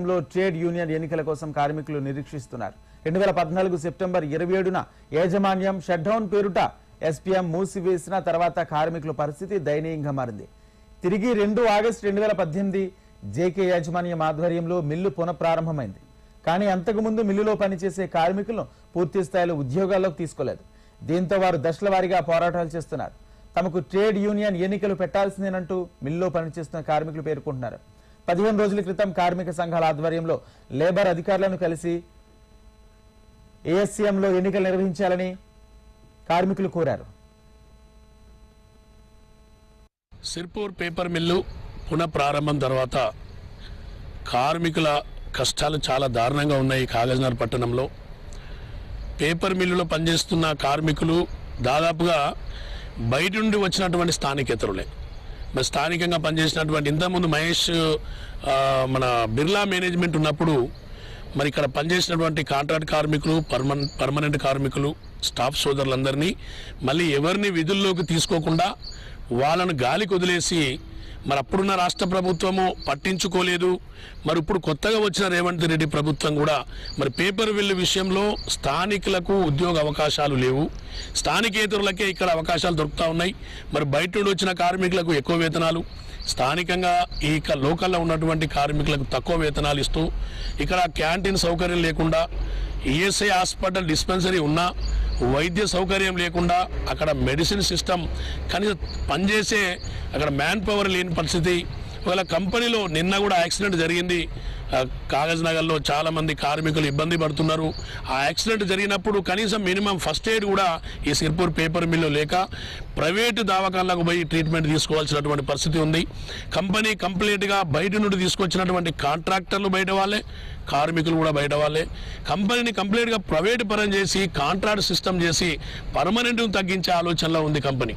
లో trade union ఎన్నికల కోసం కార్మికులు నిరీక్షిస్తున్నారు. రెండు వేల పద్నాలుగు సెప్టెంబర్ ఇరవై ఏడున యాజమాన్యం షట్డౌన్ పేరుట ఎస్పీఎం మూసివేసిన తర్వాత కార్మికుల పరిస్థితి దయనీయంగా మారింది. తిరిగి రెండు ఆగస్టు రెండు వేల పద్దెనిమిది జేకే యాజమాన్యం ఆధ్వర్యంలో మిల్లు పునఃప్రారంభమైంది. కానీ అంతకుముందు మిల్లులో పనిచేసే కార్మికులను పూర్తి స్థాయిలో ఉద్యోగాల్లోకి తీసుకోలేదు. దీంతో వారు దశల వారీగా పోరాటాలు చేస్తున్నారు. తమకు ట్రేడ్ యూనియన్ ఎన్నికలు పెట్టాల్సిందేనంటూ మిల్లులో పనిచేస్తున్న కార్మికులు పేర్కొంటున్నారు. పదిహేను రోజుల క్రితం కార్మిక సంఘాల ఆధ్వర్యంలో లేబర్ అధికారులను కలిసి ఏఎస్సీఎంలో ఎన్నికలు నిర్వహించాలని కార్మికులు కోరారు. సిర్పూర్ పేపర్ మిల్లు పునఃప్రారంభం తర్వాత కార్మికుల కష్టాలు చాలా దారుణంగా ఉన్నాయి కాగజ్నగర్ పట్టణంలో. పేపర్ మిల్లులో పనిచేస్తున్న కార్మికులు దాదాపుగా బయట నుండి వచ్చినటువంటి స్థానికేతరులే. మరి స్థానికంగా పనిచేసినటువంటి ఇంతకుముందు మహేష్ మన బిర్లా మేనేజ్మెంట్ ఉన్నప్పుడు మరి ఇక్కడ పనిచేసినటువంటి కాంట్రాక్ట్ కార్మికులు పర్మన్ పర్మనెంట్ కార్మికులు స్టాఫ్ సోదరులందరినీ మళ్ళీ ఎవరిని విధుల్లోకి తీసుకోకుండా వాళ్ళను గాలికి వదిలేసి మరి అప్పుడున్న రాష్ట్ర ప్రభుత్వము పట్టించుకోలేదు. మరి ఇప్పుడు కొత్తగా వచ్చిన రేవంత్ రెడ్డి ప్రభుత్వం కూడా మరి పేపర్ బిల్లు విషయంలో స్థానికులకు ఉద్యోగ అవకాశాలు లేవు. స్థానికేతరులకే ఇక్కడ అవకాశాలు దొరుకుతూ ఉన్నాయి. మరి బయట నుండి వచ్చిన కార్మికులకు ఎక్కువ వేతనాలు. స్థానికంగా ఈ లోకల్లో ఉన్నటువంటి కార్మికులకు తక్కువ వేతనాలు ఇస్తూ ఇక్కడ క్యాంటీన్ సౌకర్యం లేకుండా ఈఎస్ఐ హాస్పిటల్ డిస్పెన్సరీ ఉన్నా వైద్య సౌకర్యం లేకుండా అక్కడ మెడిసిన్ సిస్టమ్ కనీసం పనిచేసే అక్కడ మ్యాన్ పవర్ లేని పరిస్థితి. ఒకవేళ కంపెనీలో నిన్న కూడా యాక్సిడెంట్ జరిగింది కాగజ్ నగర్లో చాలామంది కార్మికులు ఇబ్బంది పడుతున్నారు. ఆ యాక్సిడెంట్ జరిగినప్పుడు కనీసం మినిమం ఫస్ట్ ఎయిడ్ కూడా ఈ సిర్పూర్ పేపర్ మిల్లు లేక ప్రైవేటు దవాఖానలకు పోయి ట్రీట్మెంట్ తీసుకోవాల్సినటువంటి పరిస్థితి ఉంది. కంపెనీ కంప్లీట్గా బయట నుండి తీసుకొచ్చినటువంటి కాంట్రాక్టర్లు బయట వాళ్ళే కార్మికులు కూడా బయట వాళ్ళే. కంపెనీని కంప్లీట్గా ప్రైవేటు పరం చేసి కాంట్రాక్ట్ సిస్టమ్ చేసి పర్మనెంట్ను తగ్గించే ఆలోచనలో ఉంది కంపెనీ.